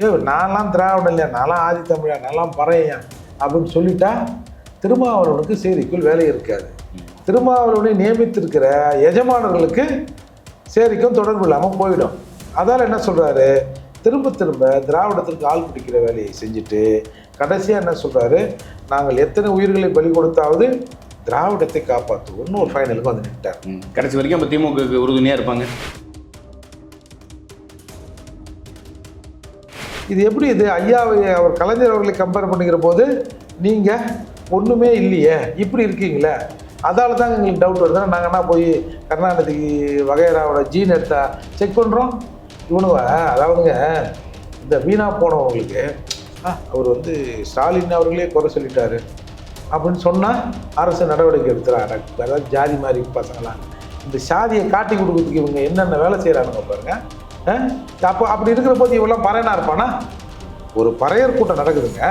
ஏய் நான்லாம் திராவிடம் இல்லையா? நான்லாம் ஆதி தமிழா? நான்லாம் பறையா அப்படின்னு சொல்லிட்டா திருமாவளவனுக்கு சேரிக்குள் வேலை இருக்காது. திருமாவளவனை நியமித்திருக்கிற எஜமானர்களுக்கு சேரிக்கும் தொடர்பு இல்லாமல் போயிடும். அதால் என்ன சொல்கிறாரு திரும்ப திரும்ப திராவிடத்திற்கு ஆள் பிடிக்கிற வேலையை செஞ்சுட்டு கடைசியாக என்ன சொல்கிறாரு நாங்கள் எத்தனை உயிர்களை பலி கொடுத்தாவது திராவிடத்தை காப்பாற்றுவோம்னு ஒரு ஃபைனலுக்கு வந்து நின்ட்டார் கடைசி வரைக்கும் நம்ம திமுக உறுதுணையாக இருப்பாங்க. இது எப்படி இது ஐயாவை அவர் கலைஞர் அவர்களை கம்பேர் பண்ணிக்கிற போது நீங்கள் ஒன்றுமே இல்லையே இப்படி இருக்கீங்களே? அதால தான் எங்களுக்கு டவுட் வருதுன்னா நாங்கள் என்ன போய் கருணாநிதி வகைராவோட ஜீன் எடுத்தா செக் பண்ணுறோம் இவனுங்க அதாவதுங்க இந்த வீணா போனவங்களுக்கு "ஆ, அவர் வந்து ஸ்டாலின் அவர்களே குறை சொல்லிட்டாரு. அப்படின்னு சொன்னால் அரசு நடவடிக்கை எடுத்துறாங்க. அதாவது ஜாதி மாதிரி பசங்களாம். இந்த சாதியை காட்டி கொடுக்கறதுக்கு இவங்க என்னென்ன வேலை செய்கிறானுங்க பாருங்கள் அப்போ அப்படி இருக்கிற போது இவெல்லாம் பறையனா இருப்பானா? ஒரு பறையர் கூட்டம் நடக்குதுங்க.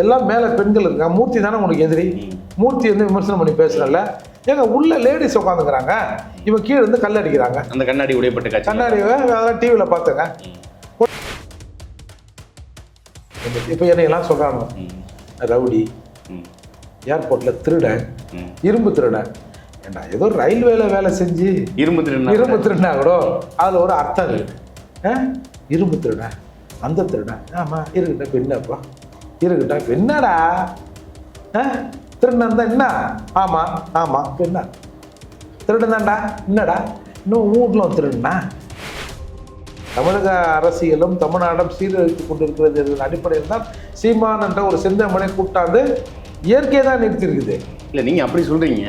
எல்லாம் மேலே பெண்கள் இருக்காங்க மூர்த்தி தானே உனக்கு எதிரி? மூர்த்தி வந்து விமர்சனம் பண்ணி பேசுறல ஏங்க உள்ள லேடிஸ் உட்காந்துக்கிறாங்க இவன் கீழே இருந்து கல் அடிக்கிறாங்க. அந்த கண்ணாடி உடையப்பட்ட கண்ணாடி அதெல்லாம் டிவியில் பார்த்தேங்க இப்போ என்னையெல்லாம் சொல்கிறாங்க. ரவுடி. ஏர்போர்ட்டில் திருடன். இரும்பு திருடன். ஏண்டா ஏதோ ரயில்வேல வேலை செஞ்சு இரும்பு திருநா இரும்பு திருடனா கூட? அதில் ஒரு அர்த்தம் இருக்கு. ஆ? இரும்பு திருடன்? அந்த திருடன்? ஆமாம் இருக்கட்டும் இப்ப என்னடா? ஆ? திருடன் தான் என்ன? ஆமாம் ஆமாம் என்ன திருடன் தான்டா என்னடா? இன்னும் வீட்டில் திருடனா? தமிழக அரசியலும் தமிழ்நாடும் சீரழித்து கொண்டிருக்கிறது அடிப்படையில் தான் சீமான் என்ற ஒரு செந்தமனை கூட்டாந்து இயற்கையை தான் நிறுத்தியிருக்குது. இல்ல நீங்க அப்படி சொல்றீங்க.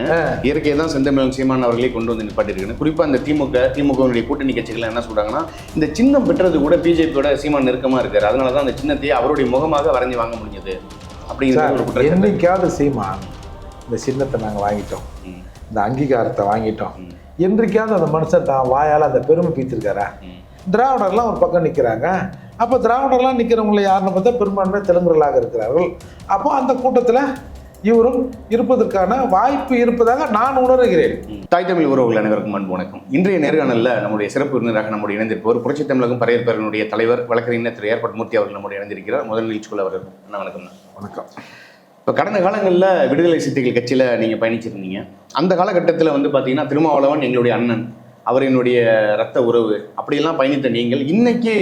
இயற்கையை தான் செந்தமிழன் சீமான் அவர்களே கொண்டு வந்து நிப்பாட்டிருக்கணும் குறிப்பா இந்த திமுக திமுகவினுடைய கூட்டணி கட்சிகள் என்ன சொல்றாங்கன்னா இந்த சின்னம் பெற்றது கூட பிஜேபியோட சீமான் நெருக்கமா இருக்காரு. அதனால தான் அந்த சின்னத்தையே அவருடைய முகமாக வரைஞ்சு வாங்க முடிஞ்சது அப்படிங்கிற என்னைக்காவது சீமான் இந்த சின்னத்தை நாங்கள் வாங்கிட்டோம். இந்த அங்கீகாரத்தை வாங்கிட்டோம். என்றைக்காவது அந்த மனுஷன் தான் வாயால் அந்த பெருமை பீத்திருக்காரா. திராவிடர்லாம் ஒரு பக்கம் நிற்கிறாங்க அப்போ திராவிடர்லாம் நிற்கிறவங்களை யாருன்னு பார்த்தா பெரும்பான்மை தெலுங்குகளாக இருக்கிறார்கள். அப்போ அந்த கூட்டத்தில் இவரும் இருப்பதற்கான வாய்ப்பு இருப்பதாக நான் உணர்கிறேன். தாய் தமிழ் உறவுகள் அனைவருக்கும் அன்பு வணக்கம். இன்றைய நேர்காணலில் நம்முடைய சிறப்பு விருந்தினராக நம்முடைய இணைந்திருப்பவர் புரட்சி தமிழகம் பரையற்பேரனுடைய தலைவர் வழக்கறிஞர் திரு ஏற்பட் மூர்த்தி அவர்கள் நம்முடைய இணைந்திருக்கிறார். முதல் நிகழ்ச்சிக்குள்ள அவர் அண்ணா வணக்கம். வணக்கம். இப்போ கடந்த காலங்களில் விடுதலை சிறுத்தைகள் கட்சியில் நீங்கள் பயணிச்சிருந்தீங்க. அந்த காலகட்டத்தில் வந்து பார்த்தீங்கன்னா திருமாவளவன் எங்களுடைய அண்ணன் அவர் என்னுடைய ரத்த உறவு அப்படியெல்லாம் பயணித்த நீங்கள் இன்னைக்கு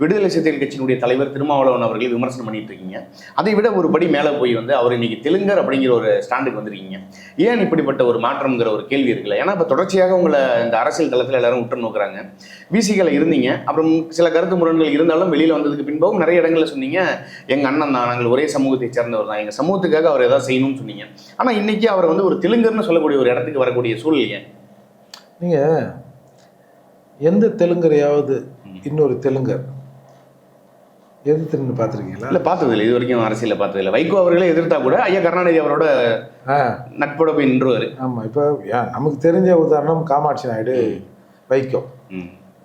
விடுதலை சிறுத்தைகள் கட்சியினுடைய தலைவர் திருமாவளவன் அவர்களை விமர்சனம் பண்ணிட்டு இருக்கீங்க. அதை விட ஒரு படி மேலே போய் வந்து அவர் இன்னைக்கு தெலுங்கர் அப்படிங்கிற ஒரு ஸ்டாண்டுக்கு வந்திருக்கீங்க. ஏன் இப்படிப்பட்ட ஒரு மாற்றம்ங்கிற ஒரு கேள்வி இருக்குல்ல. ஏன்னா இப்போ தொடர்ச்சியாக உங்களை இந்த அரசியல் தளத்தில் எல்லாரும் உற்று நோக்குறாங்க. விசிகளை இருந்தீங்க. அப்புறம் சில கருத்து முரண்கள் இருந்தாலும் வெளியில் வந்ததுக்கு பின்பும் நிறைய இடங்களில் சொன்னீங்க. எங்கள் அண்ணன் தான் நாங்கள் ஒரே சமூகத்தை சேர்ந்தவர் தான். எங்கள் சமூகத்துக்காக அவர் ஏதாவது செய்யணும்னு சொன்னீங்க. ஆனால் இன்னைக்கு அவர் வந்து ஒரு தெலுங்கர்னு சொல்லக்கூடிய ஒரு இடத்துக்கு வரக்கூடிய சூழ்நிலை நீங்கள் எந்த தெலுங்கரையாவது இன்னொரு தெலுங்கர்? எதிர்த்துன்னு பார்த்துருக்கீங்களா? இல்லை பார்த்ததில்லை. இது வரைக்கும் அரசியலில் பார்த்ததில்லை. வைகோ அவர்களே எதிர்த்தா கூட ஐயா கருணாநிதி அவரோட நட்போட போய் நின்றுவார். ஆமாம் இப்போ நமக்கு தெரிஞ்ச உதாரணம் காமாட்சி நாயுடு வைகோ.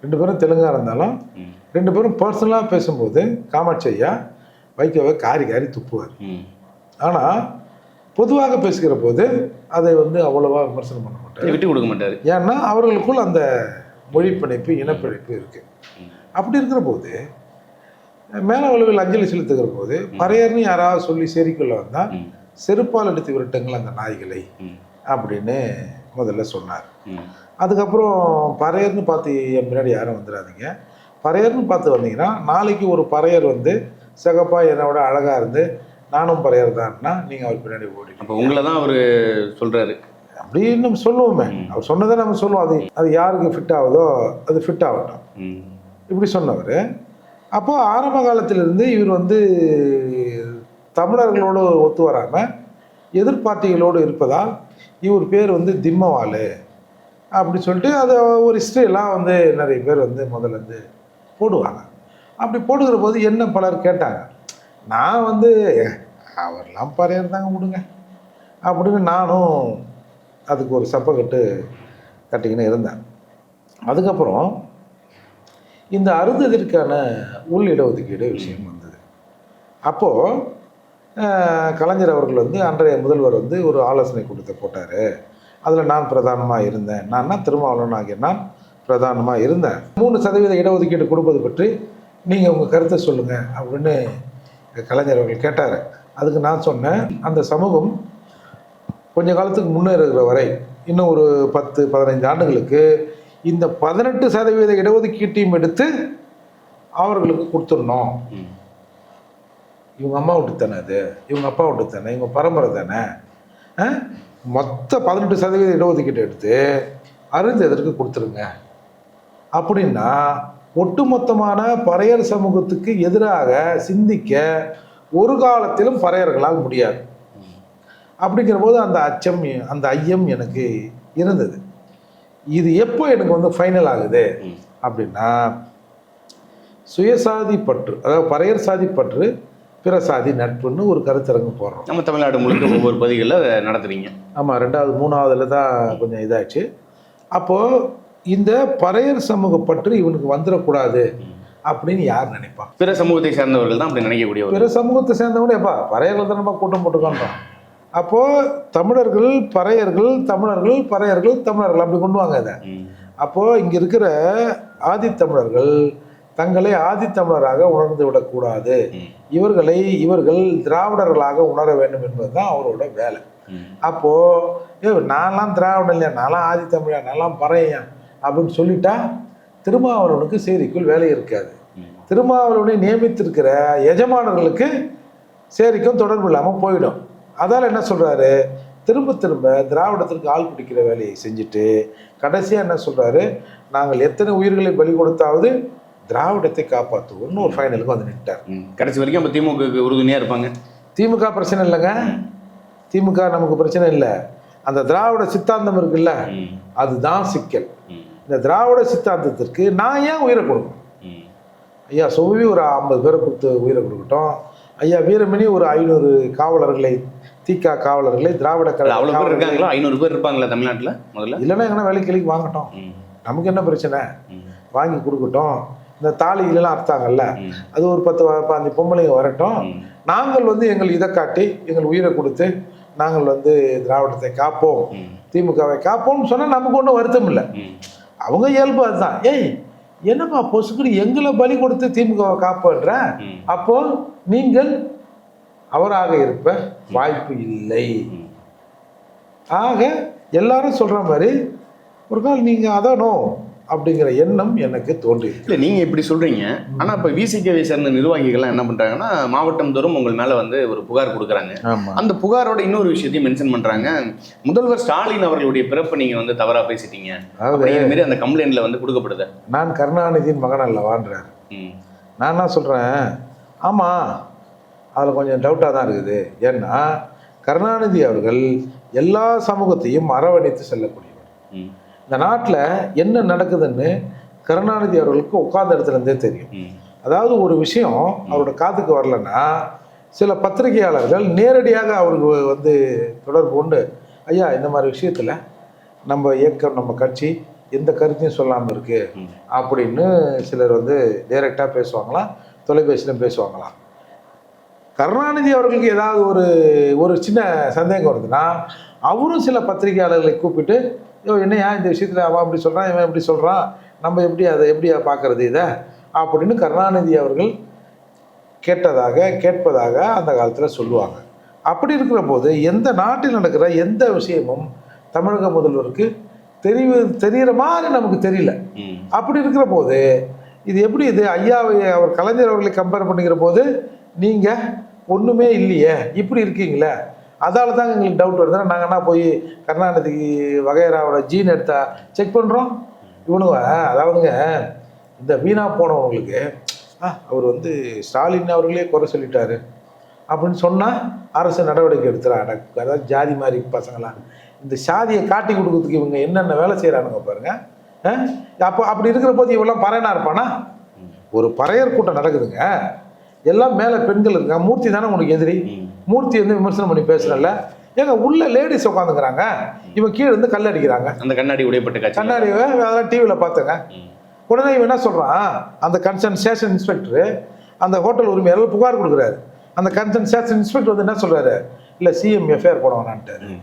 ரெண்டு பேரும் தெலுங்கா இருந்தாலும் ரெண்டு பேரும் பர்சனலாக பேசும்போது காமாட்சி ஐயா வைகோவை காரி காரி துப்புவார். ஆனால் பொதுவாக பேசுகிற போது அதை வந்து அவ்வளவா விமர்சனம் பண்ண மாட்டார். விட்டு கொடுக்க மாட்டார். ஏன்னா அவர்களுக்குள் அந்த மொழி பிணைப்பு இனப்பிணைப்பு இருக்கு. அப்படி இருக்கிற போது மேல உலகில் அஞ்சலி செலுத்துகிற போது பறையர்னு யாராவது சொல்லி சேரிக்குள்ள வந்தா ம். செருப்பால் எடுத்து விரட்டுங்கள் அந்த நாய்களை அப்படின்னு முதல்ல சொன்னார். அதுக்கப்புறம் பறையர்னு பார்த்து என் முன்னாடி யாரும் வந்துடாதீங்க. பறையர்னு பார்த்து வந்தீங்கன்னா நாளைக்கு ஒரு பறையர் வந்து சிகப்பா என்னோட அழகா இருந்து நானும் பறையர் தான்னா நீங்கள் அவர் பின்னாடி ஓடி உங்களை தான் அவர் சொல்கிறாரு அப்படின்னு நம்ம சொல்லுவோமே. அவர் சொன்னதை நம்ம சொல்லுவோம். அது அது யாருக்கு ஃபிட் ஆகுதோ அது ஃபிட் ஆகட்டும். இப்படி சொன்னவர். அப்போ ஆரம்ப காலத்திலிருந்து இவர் வந்து தமிழர்களோடு ஒத்து வராமல் எதிர்பார்ட்டிகளோடு இருப்பதால் இவர் பேர் வந்து திம்மவாலு அப்படி சொல்லிட்டு அதை ஒரு ஹிஸ்ட்ரியெல்லாம் வந்து நிறைய பேர் வந்து முதல்ல வந்து போடுவாங்க. அப்படி போடுகிற போது என்ன பலர் கேட்டாங்க. நான் வந்து அவர்லாம் பறையர் தாங்க விடுங்க அப்படின்னு நானும் அதுக்கு ஒரு சப்பக்கட்டு கட்டிக்கின்னு இருந்தேன். அதுக்கப்புறம் இந்த அருந்ததிற்கான உள் இடஒதுக்கீடு விஷயம் வந்தது. அப்போது கலைஞர் அவர்கள் வந்து அன்றைய முதல்வர் வந்து ஒரு ஆலோசனை கூட்டத்தை போட்டார். அதில் நான் பிரதானமாக இருந்தேன். நான் திருமாவளவன் ஆகிய நான் பிரதானமாக இருந்தேன். மூணு சதவீத இடஒதுக்கீடு கொடுப்பது பற்றி நீங்கள் உங்கள் கருத்தை சொல்லுங்கள் அப்படின்னு கலைஞர் அவர்கள் கேட்டார். அதுக்கு நான் சொன்னேன். அந்த சமூகம் கொஞ்ச காலத்துக்கு முன்னேறுகிற வரை இன்னும் ஒரு பத்து பதினைந்து ஆண்டுகளுக்கு இந்த பதினெட்டு சதவீத இடஒதுக்கீட்டையும் எடுத்து அவர்களுக்கு கொடுத்துடணும். இவங்க அம்மா விட்டு தானே அது? இவங்க அப்பா விட்டு தானே? இவங்க பரம்பரை தானே? மொத்த பதினெட்டு சதவீத இடஒதுக்கீட்டை எடுத்து அருந்ததற்கு கொடுத்துருங்க? அப்படின்னா ஒட்டுமொத்தமான பறையர் சமூகத்துக்கு எதிராக சிந்திக்க ஒரு காலத்திலும் பறையர்களால் முடியாது. அப்படிங்கிற போது அந்த அச்சம் அந்த ஐயம் எனக்கு இருந்தது. இது எப்போ எனக்கு வந்து ஃபைனல் ஆகுது. அப்படின்னா சுயசாதி பற்று அதாவது பறையர் சாதி பற்று பிற சாதி நட்புன்னு ஒரு கருத்தரங்கு போடுறோம். நம்ம தமிழ்நாடு முழுக்க ஒவ்வொரு பகுதிகளில் நடத்துறீங்க. ஆமாம் ரெண்டாவது மூணாவதுல தான் கொஞ்சம் இதாச்சு அப்போது இந்த பறையர் சமூக பற்று இவனுக்கு வந்துடக்கூடாது அப்படின்னு யார் நினைப்பா? பிற சமூகத்தை சேர்ந்தவர்கள் தான் அப்படி நினைக்கக்கூடியவர் பிற சமூகத்தை சேர்ந்தவனே எப்பா பறையர்கள் தான் நம்ம கூட்டம் போட்டுக்கோன்றோம். அப்போது தமிழர்கள் பறையர்கள் தமிழர்கள் பறையர்கள் தமிழர்கள் அப்படி கொண்டு வாங்க இதை. அப்போது இங்கே இருக்கிற ஆதித்தமிழர்கள் தங்களை ஆதித்தமிழராக உணர்ந்து விடக்கூடாது. இவர்களை இவர்கள் திராவிடர்களாக உணர வேண்டும் என்பது தான் அவரோட வேலை. அப்போது நான்லாம் திராவிடம் இல்லையா நான்லாம் ஆதித்தமிழா நான்லாம் பறையன் அப்படின்னு சொல்லிட்டா திருமாவளவனுக்கு சேரிக்குள் வேலை இருக்காது. திருமாவளவனை நியமித்திருக்கிற எஜமானர்களுக்கு சேரிக்கும் தொடர்பு இல்லாமல் போயிடும் அதால் என்ன சொல்கிறாரு திரும்ப திரும்ப திராவிடத்திற்கு ஆள் பிடிக்கிற வேலையை செஞ்சுட்டு கடைசியாக என்ன சொல்கிறாரு நாங்கள் எத்தனை உயிர்களை பலி கொடுத்தாவது திராவிடத்தை காப்பாற்றுவோம்னு ஒரு ஃபைனலுக்கு வந்து நின்ட்டார். கடைசி வரைக்கும் அப்போ திமுகவுக்கு உறுதுணையாக இருப்பாங்க. திமுக பிரச்சனை இல்லைங்க. திமுக நமக்கு பிரச்சனை இல்லை. அந்த திராவிட சித்தாந்தம் இருக்குல்ல. அதுதான் சிக்கல். இந்த திராவிட சித்தாந்தத்திற்கு நான் ஏன் உயிரை கொடுக்கணும். ஐயா சுவி ஒரு ஐம்பது பேரை கொடுத்து உயிரை கொடுக்கட்டும். ஐயா வீரமணி ஒரு ஐநூறு காவலர்களை தீக்கா காவலர்களை திராவிட அவ்வளோ பேர் இருக்காங்களா ஐநூறு பேர் இருப்பாங்களா தமிழ்நாட்டில் முதல்ல இல்லைன்னா எங்கன்னா வேலைக்கு கிளிக்கு வாங்கட்டும். நமக்கு என்ன பிரச்சனை. வாங்கி கொடுக்கட்டும் இந்த தாலிகளெல்லாம் அறுத்தாங்கல்ல ம். அது ஒரு பத்து பாஞ்சு பொம்பளைங்க வரட்டும். நாங்கள் வந்து எங்கள் இதை காட்டி எங்கள் உயிரை கொடுத்து நாங்கள் வந்து திராவிடத்தை காப்போம். திமுகவை காப்போம்னு சொன்னால் நமக்கு ஒன்றும் வருத்தம் இல்லை. அவங்க இயல்பு அதுதான் ஏய் என்னப்பா பொசுக்குடி எங்களை பலி கொடுத்து திமுகவை காப்பன்ற. அப்போ நீங்கள் அவராக இருப்ப வாய்ப்பு இல்லை. ஆக எல்லாரும் சொல்ற மாதிரி ஒரு கால் நீங்க அதானோ அப்படிங்கிற எண்ணம் எனக்கு தோன்றி இல்ல நீங்க இப்படி சொல்றீங்க. ஆனா இப்ப விசிகேவை சேர்ந்த நிர்வாகிகள்லாம் என்ன பண்றாங்கன்னா மாவட்டம் தோறும் உங்கள் மேல வந்து ஒரு புகார் கொடுக்குறாங்க. அந்த புகாரோட இன்னொரு விஷயத்தையும் மென்ஷன் பண்றாங்க. முதல்வர் ஸ்டாலின் அவர்களுடைய பிறப்பை நீங்க வந்து தவறா பேசிட்டீங்க. அப்படிங்கிற மாதிரி அந்த கம்ப்ளைண்ட்ல வந்து கொடுக்கப்படுது. நான் கருணாநிதியின் மகன் அல்லவான்றார். ம். நான் என்ன சொல்றேன்? ஆமா அதில் கொஞ்சம் டவுட்டாக தான் இருக்குது. ஏன்னா கருணாநிதி அவர்கள் எல்லா சமூகத்தையும் அரவணைத்து செல்லக்கூடியவர். ம். இந்த நாட்டில் என்ன நடக்குதுன்னு கருணாநிதி அவர்களுக்கு உட்கார்ந்த இடத்துல இருந்தே தெரியும். அதாவது ஒரு விஷயம் அவரோட காதுக்கு வரலன்னா சில பத்திரிகையாளர்கள் நேரடியாக அவருக்கு வந்து தொடர்பு கொண்டு ஐயா இந்த மாதிரி விஷயத்தில் நம்ம இயக்கம் நம்ம கட்சி எந்த கருத்தையும் சொல்லாமல் இருக்கு ம். அப்படின்னு சிலர் வந்து டைரெக்டாக பேசுவாங்களாம் தொலைபேசியிலும் பேசுவாங்களாம் கருணாநிதி அவர்களுக்கு ஏதாவது ஒரு ஒரு சின்ன சந்தேகம் வருதுன்னா அவரும் சில பத்திரிகையாளர்களை கூப்பிட்டு யோ என்னையா இந்த விஷயத்தில் அவன் அப்படி சொல்கிறான் இவன் இப்படி சொல்கிறான் நம்ம எப்படி அதை எப்படி பார்க்கறது இதை? அப்படின்னு கருணாநிதி அவர்கள் கேட்டதாக கேட்பதாக அந்த காலத்தில் சொல்லுவாங்க. அப்படி இருக்கிற போது எந்த நாட்டில் நடக்கிற எந்த விஷயமும் தமிழக முதல்வருக்கு தெரிய தெரிகிற மாதிரி நமக்கு தெரியல. அப்படி இருக்கிற போது இது எப்படி இது? ஐயாவை அவர் கலைஞர் அவர்களை கம்பேர் பண்ணிக்கிற போது நீங்கள் ஒன்றுமே இல்லையே இப்படி இருக்கீங்களே? அதால் தான் எங்களுக்கு டவுட் வருதுன்னா நாங்கள் என்ன போய் கருணாநிதி வகையராவோட ஜீன் எடுத்தா செக் பண்ணுறோம் இவனுங்க அதாவதுங்க இந்த வீணா போனவங்களுக்கு ஆ அவர் வந்து ஸ்டாலின் அவர்களே குறை சொல்லிட்டாரு. அப்படின்னு சொன்னால் அரசு நடவடிக்கை எடுத்துறாங்க அதாவது ஜாதி மாதிரி பசங்களாம். இந்த சாதியை காட்டி கொடுக்கறதுக்கு இவங்க என்னென்ன வேலை செய்கிறானுங்க பாருங்க அப்போ அப்படி இருக்கிற போது இவெல்லாம் பறையனா இருப்பானா? ஒரு பறையர் கூட்டம் நடக்குதுங்க. எல்லாம் மேலே பெண்கள் இருக்காங்க மூர்த்தி தானே உனக்கு எதிரி. மூர்த்தி வந்து விமர்சனம் பண்ணி பேசுறல்ல. ஏங்க உள்ள லேடிஸ் உட்காந்துக்கிறாங்க இவன் கீழே இருந்து கல் அடிக்கிறாங்க. அந்த கண்ணாடி உடைப்பட்ட காட்சி. கண்ணாடி அதெல்லாம் டிவியில் பார்த்தேங்க. உடனே இவன் என்ன சொல்றான்? அந்த கன்சர்ன் ஸ்டேஷன் இன்ஸ்பெக்டர் அந்த ஹோட்டல் உரிமையாளர் புகார் கொடுக்குறாரு. அந்த கன்சர்ன் ஸ்டேஷன் இன்ஸ்பெக்டர் வந்து என்ன சொல்றாரு? இல்ல சிஎம் எஃப்ஐஆர் போட வேணான்ட்டாரு.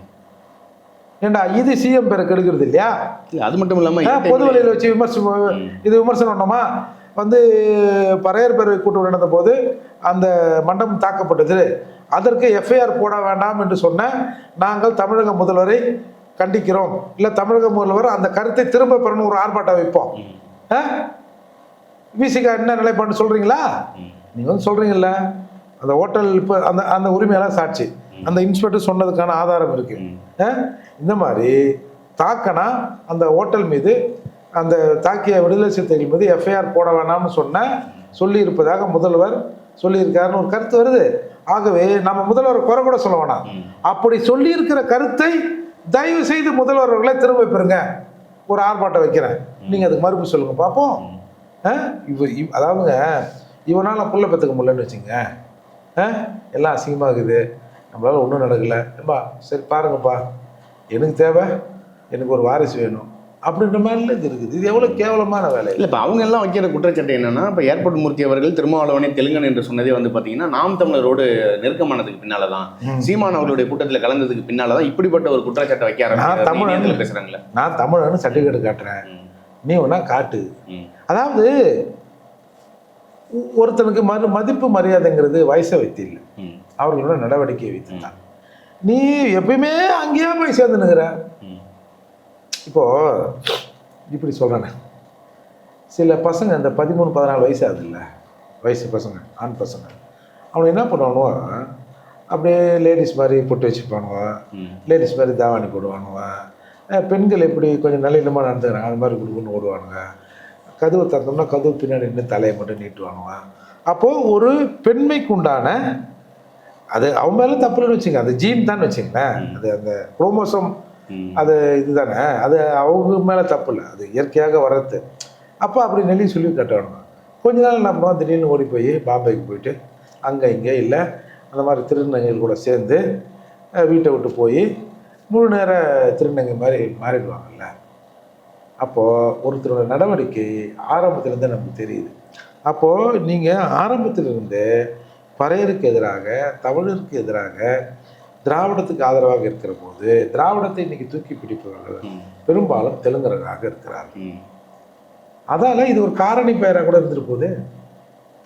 ஏண்டா இது சிஎம் பேரை கெடுக்கிறது இல்லையா? இல்ல, அது மட்டும் இல்லாம ஆ, இந்த பொது time ல- வழியில் வச்சு விமர்சனம் இது விமர்சனம் பண்ணோமா வந்து பறையர் பேரவை கூட்டம் நடந்த போது அந்த மண்டபம் தாக்கப்பட்டது. அதற்கு எஃப்ஐஆர் போட வேண்டாம் என்று சொன்ன நாங்கள் தமிழக முதல்வரை கண்டிக்கிறோம். இல்லை தமிழக முதல்வர் அந்த கருத்தை திரும்ப பெறணும் ஒரு ஆர்ப்பாட்டம் வைப்போம். விசிகா என்ன நிலைப்பாடு சொல்றீங்களா? நீங்க வந்து சொல்றீங்கல்ல. அந்த ஹோட்டல் இப்போ அந்த அந்த உரிமையெல்லாம் சாட்சி. அந்த இன்ஸ்பெக்டர் சொன்னதுக்கான ஆதாரம் இருக்கு. அஹ்? இந்த மாதிரி தாக்கனா அந்த ஹோட்டல் மீது அந்த தாக்கிய விடுதலை சிறுத்தைகள் மீது எஃப்ஐஆர் போட வேணாம்னு சொன்ன சொல்லி இருப்பதாக முதல்வர் சொல்லியிருக்காருன்னு ஒரு கருத்து வருது. ஆகவே நம்ம முதல்வர் குறை கூட சொல்ல வேணாம். அப்படி சொல்லி இருக்கிற கருத்தை தயவு செய்து முதல்வர் அவர்களை திரும்ப பெறுங்க. ஒரு ஆர்ப்பாட்டம் வைக்கிறேன். நீங்க அதுக்கு மறுப்பு சொல்லுங்க பார்ப்போம்? இவ இவ் அதாவதுங்க இவனால் புள்ள பெற்றுக்க முடியலன்னு வச்சுங்க. ஆ? எல்லாம் அசிங்கமாக இருக்குது. நம்மளால ஒன்றும் நடக்கலை. ஏம்பா சரி பாருங்கப்பா. எனக்கு தேவை எனக்கு ஒரு வாரிசு வேணும். அப்படின்ற மாதிரில இது இருக்குது. இது எவ்வளோ கேவலமான வேலை இல்ல இப்ப அவங்க எல்லாம் வைக்கிற குற்றச்சாட்டு என்னன்னா இப்ப ஏர்போர்ட் மூர்த்தி அவர்கள் திருமாவளவனை தெலுங்கன் என்று சொன்னதே வந்து பாத்தீங்கன்னா நாம் தமிழரோடு நெருக்கமானதுக்கு பின்னாலதான். சீமான் அவர்களுடைய கூட்டத்துல கலந்ததுக்கு பின்னாலதான் இப்படிப்பட்ட ஒரு குற்றச்சாட்டை வைக்க நான் தமிழன். ஆரம்பிச்சு பேசுறாங்களே நான் தமிழன்னு சர்டிஃபிகேட் காட்டுறேன். நீ ஒன்றா காட்டு. அதாவது ஒருத்தனுக்கு மறு மதிப்பு மரியாதைங்கிறது வயசை வைத்து இல்லை. அவர்களோட நடவடிக்கையை வைத்து தான். நீ எப்பயுமே அங்கேயே போய் சேர்ந்துனுங்கிற ம், இப்போ இப்படி சொல்கிறேனே சில பசங்க இந்த பதிமூணு பதினாலு வயசு ஆகுதுல்ல. வயசு பசங்க ஆண் பசங்க. அவனுக்கு என்ன பண்ணுவானுவோ அப்படியே லேடிஸ் மாதிரி பொட்டு வச்சுப்பானுவோ லேடிஸ் மாதிரி தாவாணி போடுவானுவ பெண்கள் எப்படி கொஞ்சம் நல்லினமாக நடந்துக்கிறாங்க அது மாதிரி குடுக்குன்னு ஓடுவானுங்க. கதவு திறந்தோம்னா கதவு பின்னாடி நின்று தலையை மட்டும் நீட்டுவானுங்க அப்போது ஒரு பெண்மைக்கு உண்டான அது அவன் மேலே தப்புலன்னு வச்சுங்க அது ஜீன் தான் வச்சுங்களேன் அது அந்த குரோமோசோம் அது இதுதானே? அது அவங்க மேலே தப்பு இல்லை அது இயற்கையாக வர்றது. அப்போ அப்படி நெல்லி சொல்லி கட்டணும் கொஞ்ச நாள் நம்ம திடீர்னு ஓடி போய் பாம்பேக்கு போயிட்டு அங்கே இங்கே இல்லை. அந்த மாதிரி திருநங்கைகள் கூட சேர்ந்து வீட்டை விட்டு போய் முழு நேர திருநங்கை மாதிரி மாறிடுவாங்கல்ல. அப்போது ஒருத்தரோட நடவடிக்கை ஆரம்பத்துலேருந்தே நமக்கு தெரியுது. அப்போது நீங்கள் ஆரம்பத்திலிருந்து பறையருக்கு எதிராக தமிழருக்கு எதிராக திராவிடத்துக்கு ஆதரவாக இருக்கிற போது திராவிடத்தை இன்னைக்கு தூக்கி பிடிப்பவர்கள் பெரும்பாலும் தெலுங்கர்களாக இருக்கிறார்கள். அதால இது ஒரு காரணி பெயராக கூட இருந்துட்டு போகுது.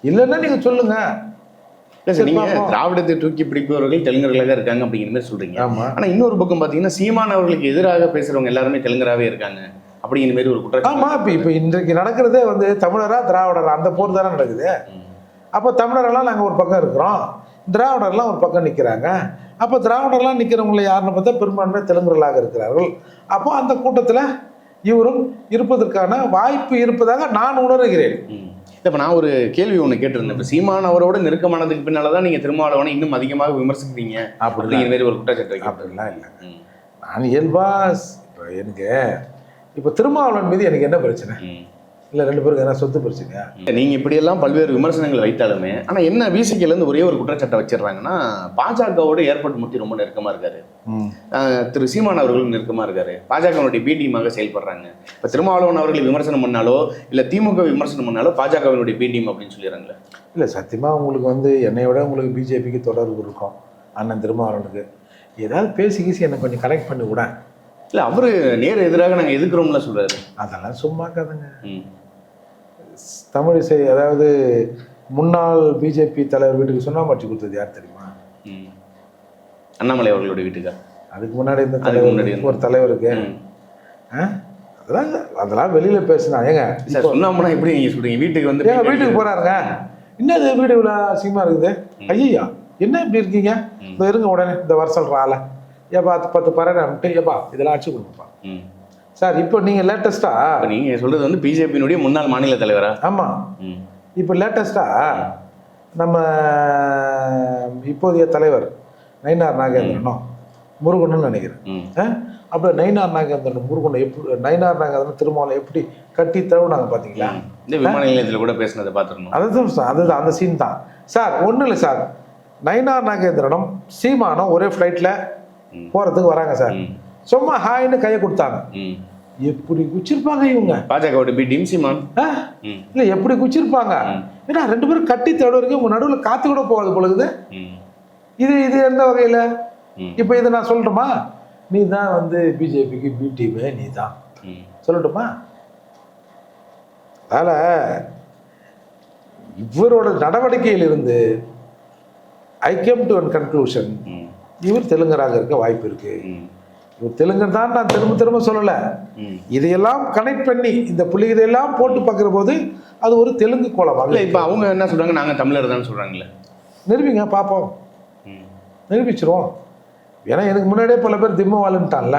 இல்லைன்னா நீங்க சொல்லுங்க. திராவிடத்தை தூக்கி பிடிப்பவர்கள் தெலுங்கர்களாக இருக்காங்க அப்படிங்கிற மாதிரி சொல்றீங்க. ஆமா. ஆனா இன்னொரு பக்கம் பாத்தீங்கன்னா சீமான் அவர்களுக்கு எதிராக பேசுறவங்க எல்லாருமே தெலுங்கராகவே இருக்காங்க அப்படிங்கிற மாதிரி ஒரு ஆமா குற்றச்சாட்டு இப்போ இப்போ இன்றைக்கு நடக்கிறதே வந்து தமிழரா திராவிடரா அந்த போர் தானே நடக்குது. அப்போ தமிழரெல்லாம் நாங்கள் ஒரு பக்கம் இருக்கிறோம். திராவிடர்லாம் ஒரு பக்கம் நிற்கிறாங்க அப்போ திராவிடர்லாம் நிற்கிறவங்களை யாருன்னு பார்த்தா பெரும்பான்மை தெலுங்குகளாக இருக்கிறார்கள். அப்போ அந்த கூட்டத்தில் இவரும் இருப்பதற்கான வாய்ப்பு இருப்பதாக நான் உணர்கிறேன். இப்ப நான் ஒரு கேள்வி ஒண்ணு கேட்டிருந்தேன். இப்ப சீமான் அவரோட நெருக்கமானதுக்கு பின்னாலதான் நீங்க திருமாவளவனை இன்னும் அதிகமாக விமர்சிக்கிறீங்க. அப்படிங்கிற மாதிரி ஒரு குற்றச்சாட்டு. அப்படிலாம் இல்லை. நான் இயல்பா இப்போ எனக்கு இப்போ திருமாவளவன் மீது எனக்கு என்ன பிரச்சனை. இல்லை ரெண்டு பேருக்கு என்ன சொத்து பிரச்சனையா நீங்க இப்படியெல்லாம் பல்வேறு விமர்சனங்கள் வைத்தாலுமே ஆனா என்ன விசிகையில இருந்து ஒரே ஒரு குற்றச்சாட்டை வச்சிடுறாங்கன்னா பாஜகவோட ஏர்போர்ட் மூர்த்தி ரொம்ப நெருக்கமா இருக்காரு. திரு சீமான் அவர்களும் நெருக்கமா இருக்காரு. பாஜகவினுடைய பிடிஎமாக செயல்படுறாங்க. இப்ப திருமாவளவன் அவர்களை விமர்சனம் பண்ணாலோ இல்ல திமுக விமர்சனம் பண்ணாலோ பாஜகவினுடைய பிடிஎம் அப்படின்னு சொல்லிடுறாங்களே. இல்லை சத்தியமாக உங்களுக்கு வந்து என்னை விட உங்களுக்கு பிஜேபிக்கு தொடர்பு இருக்கும் அண்ணன் திருமாவளவனுக்கு. ஏதாவது பேசி கீசி என்னை கொஞ்சம் கனெக்ட் பண்ணி விட இல்ல அவரு நேர் எதிராக நாங்க எதுக்குறோம்ல சொல்றாரு. அதெல்லாம் சும்மா கதைங்க தமிழிசை அதாவது முன்னாள் பிஜேபி தலைவர் வீட்டுக்கு சுண்ணாம்பட்டி கொடுத்தது யார் தெரியுமா? ம். அண்ணாமலை அவர்களுடைய வீட்டுக்கா? அதுக்கு முன்னாடி இருந்த தலைவர் ஒரு தலைவருக்கு? அதெல்லாம் அதெல்லாம் வெளியில பேசினா ஏங்க? சொன்னாமனா எப்படி நீங்க சொல்றீங்க? வீட்டுக்கு வந்து ஏங்க வீட்டுக்கு போறாருங்க. என்னது வீடு இவ்வளோ அசிங்கமா இருக்குது? ஐயா என்ன இப்படி இருக்கீங்க? இந்த இருங்க உடனே. இந்த வர சொல்கிறேன் ஆளை. ஏப்பா பத்து பத்து பறவை அனுப்பிட்டு ஏப்பா இதெல்லாம் அடிச்சு கொடுங்கப்பா. ம். சார் இப்போ நீங்கள் லேட்டஸ்டா இப்ப நீங்க சொல்றது வந்து பிஜேபியினுடைய முன்னாள் மாநில தலைவரா? ஆமாம். இப்போ லேட்டஸ்டா நம்ம இப்போதைய தலைவர் நயினார் நாகேந்திரனும் முருகனும் நினைக்கிறேன்? அப்புறம் நயினார் நாகேந்திரன் முருகனை எப்படி நயினார் நாகேந்திரன் திருமாவளை எப்படி கட்டி தழுவுனாங்க பார்த்தீங்களா இந்த விமான நிலையத்துல கூட பேசினதை பார்த்துருந்தோம் அதுதான் சார் அதுதான் அந்த சீன் தான். சார் ஒன்றும் இல்லை சார். நயினார் நாகேந்திரனும் சீமானும் ஒரே ஃப்ளைட்டில். போகிறதுக்கு வராங்க சார். சும்மா ஹாய்னு கையை கொடுத்தாங்க. எப்படி குச்சிருப்பாங்க இவங்க? பாஜகவோட பி டீம் சீமான் ஆ? ம். இல்லை எப்படி குச்சிருப்பாங்க? ஏன்னா ரெண்டு பேரும் கட்டி தழுவுறீங்க உங்க நடுவில் காத்து கூட போகாது பொழுது. இது இது எந்த வகையில். இப்போ இதை நான் சொல்லட்டுமா? நீ தான் வந்து பிஜேபிக்கு பி டீமே நீ தான். சொல்லட்டுமா? அதனால் இவரோட நடவடிக்கையிலிருந்து I came to an conclusion இவர் தெலுங்கராக இருக்க வாய்ப்பு இருக்கு. தெலுங்கர் தான் நான் திரும்ப திரும்ப சொல்லலை. இதையெல்லாம் கனெக்ட் பண்ணி இந்த புள்ளிகளையெல்லாம் போட்டு பார்க்குற போது அது ஒரு தெலுங்கு கோலமாக இல்ல இப்ப அவங்க என்ன சொல்றாங்க? நாங்க தமிழர் தான் சொல்றாங்கல்ல. நிரூபிங்க பார்ப்போம் நிரூபிச்சிருவோம். ஏன்னா எனக்கு முன்னாடியே பல பேர் திம்ம வாழ்ந்துட்டான்ல.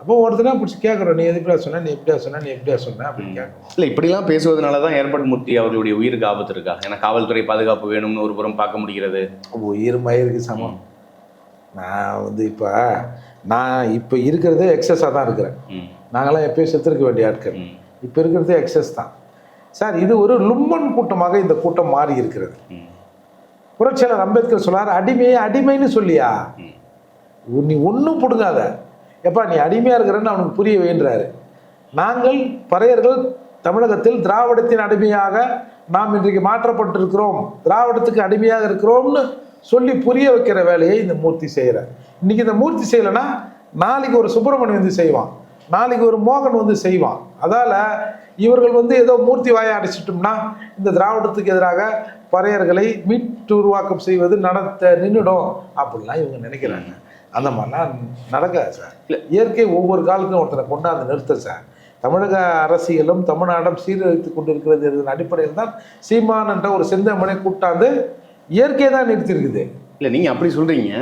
அப்போ ஒருத்தனா பிடிச்சி கேட்குறோம் நீ எப்படியா சொன்ன நீ எப்படியா சொன்ன நீ எப்படியா சொன்ன அப்படின்னு கேட்குறோம் இல்ல இப்படிலாம் பேசுவதனால தான் ஏற்பட் மூர்த்தி அவர்களுடைய உயிருக்கு ஆபத்து இருக்கா? ஏன்னா காவல்துறை பாதுகாப்பு வேணும்னு ஒரு புறம் பார்க்க முடிகிறது. உயிர் மயிருக்கு சமம். நான் வந்து இப்போ நான் இப்போ இருக்கிறதே எக்ஸஸாக தான் இருக்கிறேன். நாங்களாம் எப்பயும் செத்துருக்க வேண்டிய ஆட்கள். இப்போ இருக்கிறதே எக்ஸஸ் தான். சார் இது ஒரு லும்மன் கூட்டமாக இந்த கூட்டம் மாறி இருக்கிறது. புரட்சியாளர் அம்பேத்கர் சொல்லார் அடிமையே அடிமைன்னு சொல்லியா. நீ ஒன்றும் பிடுங்காத. எப்பா நீ அடிமையாக இருக்கிறன்னு அவனுக்கு புரிய வேண்டுறாரு நாங்கள் பறையர்கள் தமிழகத்தில் திராவிடத்தின் அடிமையாக நாம் இன்றைக்கு மாற்றப்பட்டிருக்கிறோம். திராவிடத்துக்கு அடிமையாக இருக்கிறோம்னு சொல்லி புரிய வைக்கிற வேலையை இந்த மூர்த்தி செய்கிறார் இன்னைக்கு இந்த மூர்த்தி செய்யலைன்னா நாளைக்கு ஒரு சுப்பிரமணியம் வந்து செய்வான். நாளைக்கு ஒரு மோகன் வந்து செய்வான். அதால இவர்கள் வந்து ஏதோ மூர்த்தி வாயை அடைச்சிட்டோம்னா இந்த திராவிடத்துக்கு எதிராக பறையர்களை மீட்டு உருவாக்கம் செய்வது நடத்த நின்றுடும் அப்படிலாம் இவங்க நினைக்கிறாங்க. அந்த மாதிரிலாம் நடக்காது சார். இயற்கை ஒவ்வொரு காலத்திலும் ஒருத்தனை கொண்டாந்து நிறுத்த சார். தமிழக அரசியலும் தமிழ்நாடும் சீரழித்து கொண்டிருக்கிறது அடிப்படையில் தான் சீமான் என்ற ஒரு செந்தமனை கூட்டாந்து இயற்கை தான் நிறுத்தியிருக்குது. இல்ல நீங்க அப்படி சொல்றீங்க.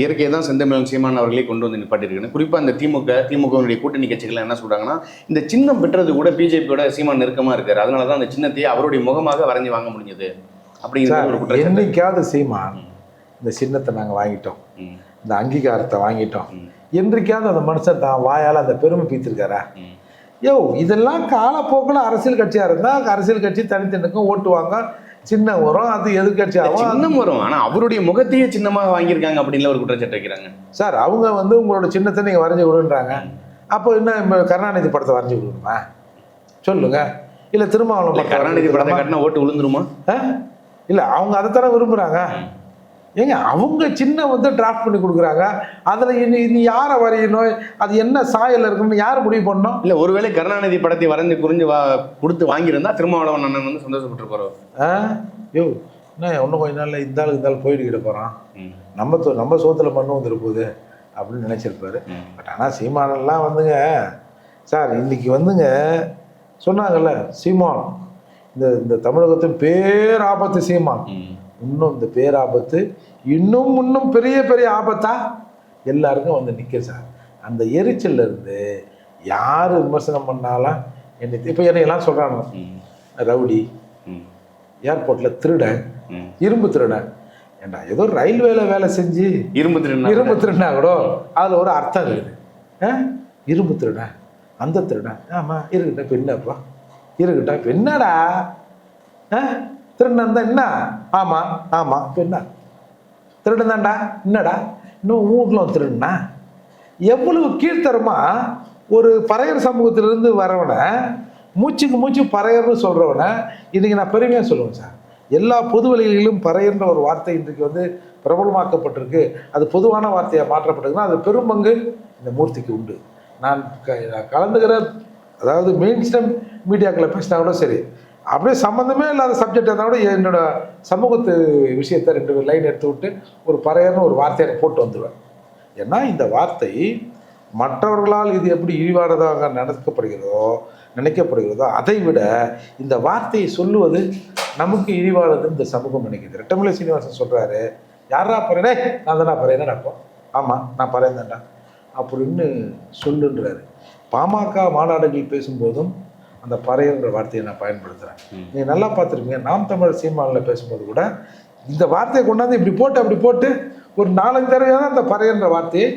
இயற்கையை தான் செந்தமிழன் சீமான் அவர்களே கொண்டு வந்து நிப்பாட்டிருக்கேன் குறிப்பா இந்த திமுக திமுகவினுடைய கூட்டணி கட்சிகள் என்ன சொல்றாங்கன்னா இந்த சின்னம் பெற்றது கூட பிஜேபியோட சீமான் நெருக்கமா இருக்காரு. அதனால தான் அந்த சின்னத்தையே அவருடைய முகமாக வரைஞ்சு வாங்க முடிஞ்சது. குற்றச்சாட்டு. என்னைக்காவது சீமான் இந்த சின்னத்தை நாங்கள் வாங்கிட்டோம். இந்த அங்கீகாரத்தை வாங்கிட்டோம். என்றைக்காவது அந்த மனுஷன் தான் வாயால் அந்த பெருமை பீத்திருக்காரா. யோ இதெல்லாம் காலப்போக்கில் அரசியல் கட்சியாக இருந்தால் அரசியல் கட்சி தனித்தனிக்கும் ஓட்டுவாங்க சின்ன வரும் அது எதிர்கட்சி ஆகும் சின்னம் வரும் ஆனா அவருடைய முகத்தையே சின்னமாக வாங்கியிருக்காங்க அப்படின்னு ஒரு குற்றச்சாட்டு வைக்கிறாங்க. சார் அவங்க வந்து உங்களோட சின்னத்தை நீங்கள் வரைஞ்சி விடுன்றாங்க அப்போ என்ன கருணாநிதி படத்தை வரைஞ்சி விடணுமா சொல்லுங்க. இல்லை படத்தை கருணாநிதி படத்தை காட்டினா ஓட்டு விழுந்துருமா? இல்ல அவங்க அதைத்தானே விரும்புறாங்க. ஏங்க அவங்க சின்ன வந்து டிராஃப்ட் பண்ணி கொடுக்குறாங்க. அதில் இனி இனி யாரை வரையணும்? அது என்ன சாயல் இருக்குன்னு யார் முடிவு பண்ணணும்? இல்ல ஒருவேளை கருணாநிதி படத்தை வரைஞ்சு குறிஞ்சு வா கொடுத்து வாங்கியிருந்தா திருமாவளவன் அண்ணன் வந்து சந்தோஷப்பட்டு போறவர் ஆ? யோ என்ன இன்னும் கொஞ்ச நாள்ல இந்த ஆளு இந்த ஆள் போயிட்டு போகிறான் நம்ம நம்ம சோத்துல மண்ணு வந்துட போகுது அப்படின்னு நினச்சிருப்பாரு. பட் ஆனால் சீமானெல்லாம் வந்துங்க சார் இன்னைக்கு வந்துங்க சொன்னாங்கல்ல சீமான் இந்த இந்த தமிழகத்தின் பேராபத்து சீமான். இன்னும் இந்த பேராபத்து இன்னும் இன்னும் பெரிய பெரிய ஆபத்தா? எல்லாருக்கும் வந்து நிற்க சார். அந்த எரிச்சல்ல இருந்து யார் விமர்சனம் பண்ணாலும் என்னை இப்போ என்னையெல்லாம் சொல்கிறாங்க ரவுடி ம், ஏர்போர்ட்டில் திருடன் ம். இரும்பு திருடன் ஏண்டா ஏதோ ரயில்வேல வேலை செஞ்சு இரும்பு திருநா இரும்பு திருடினா கூட அதில் ஒரு அர்த்தம் இருக்குது. ஆ? இரும்பு திருடன் அந்த திருடன் ஆமாம் இருக்கட்டும் இப்போ என்னப்பா இருக்கட்டும் இப்போ என்னடா ஆ? திருடன் தான் என்ன ஆமாம் ஆமாம் என்ன? திருடன் தான்டா என்னடா? இன்னும் வீட்டில் திருடுனா? எவ்வளவு கீழ்த்தரமா ஒரு பறையர் சமூகத்திலிருந்து வரவனை மூச்சுக்கு மூச்சு பறையர்னு சொல்கிறவனை இன்றைக்கி நான் பெருமையாக சொல்லுவேன் சார். எல்லா பொது வழிகளிலும் பறையன்ற ஒரு வார்த்தை இன்றைக்கு வந்து பிரபலமாக்கப்பட்டிருக்கு. அது பொதுவான வார்த்தையாக மாற்றப்பட்டிருக்குன்னா அது பெரும்பங்கு இந்த மூர்த்திக்கு உண்டு. நான் க நான் கலந்துக்கிற அதாவது மெயின் ஸ்ட்ரீம் மீடியாக்களை பேசினா கூட சரி. அப்படியே சம்மந்தமே இல்லாத சப்ஜெக்ட் இருந்தால் கூட என்னோட சமூகத்து விஷயத்தை ரெண்டு லைன் எடுத்து விட்டு ஒரு பறையர்னு ஒரு வார்த்தையை எனக்கு போட்டு வந்துடுவேன் ஏன்னா இந்த வார்த்தை மற்றவர்களால் இது எப்படி இழிவானதாக நடக்கப்படுகிறதோ நினைக்கப்படுகிறதோ அதை விட இந்த வார்த்தையை சொல்லுவது நமக்கு இழிவானது இந்த சமூகம் நினைக்குது. ரெட்டமலை சீனிவாசன் சொல்கிறாரு யாரா பறையனே? நான் தானே பறையனே நடப்போம் ஆமாம் நான் பறையன் தான்டா. அப்படின்னு சொல்லுன்றாரு. பாமக மாநாடுகள் பேசும்போதும் அந்த பறையன்ற வார்த்தையை நான் பயன்படுத்துகிறேன் நீங்கள் நல்லா பார்த்துருப்பீங்க. நாம் தமிழர் சீமானில் பேசும்போது கூட இந்த வார்த்தையை கொண்டாந்து இப்படி போட்டு அப்படி போட்டு ஒரு நாலஞ்சு தடவை தான் அந்த பறையன்ற வார்த்தையை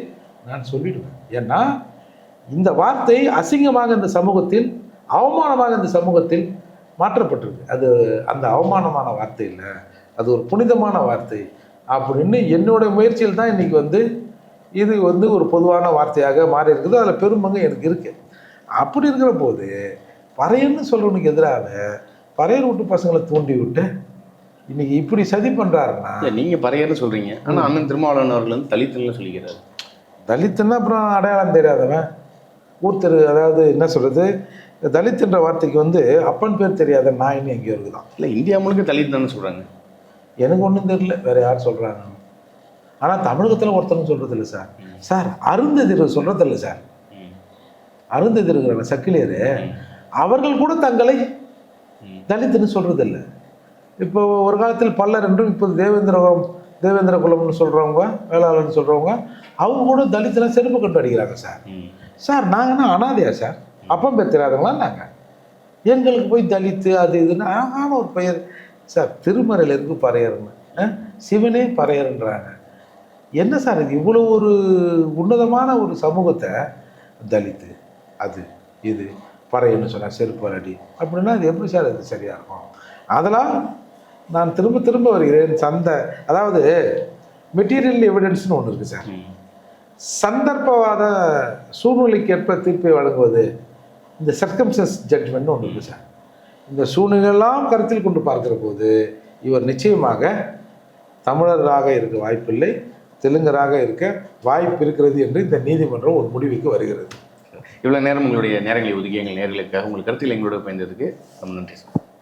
நான் சொல்லிடுவேன். ஏன்னா இந்த வார்த்தை அசிங்கமாக இந்த சமூகத்தில் அவமானமாக இந்த சமூகத்தில் மாற்றப்பட்டிருக்கு. அது அந்த அவமானமான வார்த்தை இல்லை. அது ஒரு புனிதமான வார்த்தை அப்படின்னு என்னோட முயற்சியில் தான் இன்றைக்கி வந்து இது வந்து ஒரு பொதுவான வார்த்தையாக மாறி இருக்குது. அதில் பெரும்பங்கு எனக்கு இருக்குது அப்படி இருக்கிற போது பறையன்னு சொல்றவனுக்கு எதிராக பறையர் விட்டு பசங்களை தூண்டி விட்டு இன்னைக்கு இப்படி சதி பண்றாருன்னா இல்ல நீங்க பறையர்னு சொல்றீங்க. ஆனா அண்ணன் திருமாவளவன் அவர்கள் வந்து தலித்துன்னு சொல்லிக்கிறாரு. தலித்துன்னா அப்புறம் அடையாளம் தெரியாதவன். ஊர் தெரு அதாவது என்ன சொல்றது? இந்த தலித்ன்ற வார்த்தைக்கு வந்து அப்பன் பேர் தெரியாத நாயின்னு எங்கேயோ இருக்குதான். இல்லை இந்தியா முழுக்க தலித் தானே சொல்கிறாங்க எனக்கு ஒன்றும் தெரியல வேற யார் சொல்கிறாங்க ஆனால் தமிழகத்தில் ஒருத்தரும் சொல்கிறது இல்லை சார் சார் அருந்ததிர் சொல்கிறது இல்லை சார் அருந்ததி இருக்கிறாங்க சக்கிலியர். அவர்கள் கூட தங்களை தலித்துன்னு சொல்றது இல்ல இப்போ ஒரு காலத்தில் பல்லர் என்றும் இப்போது தேவேந்திரகுலம் தேவேந்திர குலம்னு சொல்கிறவங்க வேளாளர்னு சொல்கிறவங்க அவங்க கூட தலித்துலாம் செருப்பு கண்டு அடிக்கிறாங்க சார். சார் நாங்கன்னா அனாதையா சார்? அப்பம் பேர் தெரியாதவங்களா நாங்கள் எங்களுக்கு போய் தலித்து அது இதுன்னு அழகான ஒரு பெயர். சார் திருமறையில் இருக்கு பறையர்னு? சிவனே பறையர்ன்றாங்க. என்ன சார் இது? இவ்வளோ ஒரு உன்னதமான ஒரு சமூகத்தை தலித்து அது இது பறையன்னு சொன்னால் செருப்பால் அடி அப்படின்னா அது எப்படி சார் அது சரியாக இருக்கும்? அதெல்லாம் நான் திரும்ப திரும்ப வருகிறேன் சந்தை அதாவது மெட்டீரியல் எவிடன்ஸ்னு ஒன்று இருக்குது சார். சந்தர்ப்பவாத சூழ்நிலைக்கேற்ப தீர்ப்பை வழங்குவது இந்த சர்க்கம்சஸ் ஜட்மெண்ட்னு ஒன்று இருக்குது சார். இந்த சூழ்நிலையெல்லாம் கருத்தில் கொண்டு பார்க்கிற போது இவர் நிச்சயமாக தமிழராக இருக்க வாய்ப்பில்லை தெலுங்கராக இருக்க வாய்ப்பு இருக்கிறது என்று இந்த நீதிமன்றம் ஒரு முடிவுக்கு வருகிறது. இவ்வளோ நேரம் உங்களுடைய நேரங்களை ஒதுக்கி எங்கள் நேர்களுக்காக உங்கள் கருத்தில் எங்களோட பயந்ததுக்கு ரொம்ப நன்றி சார்.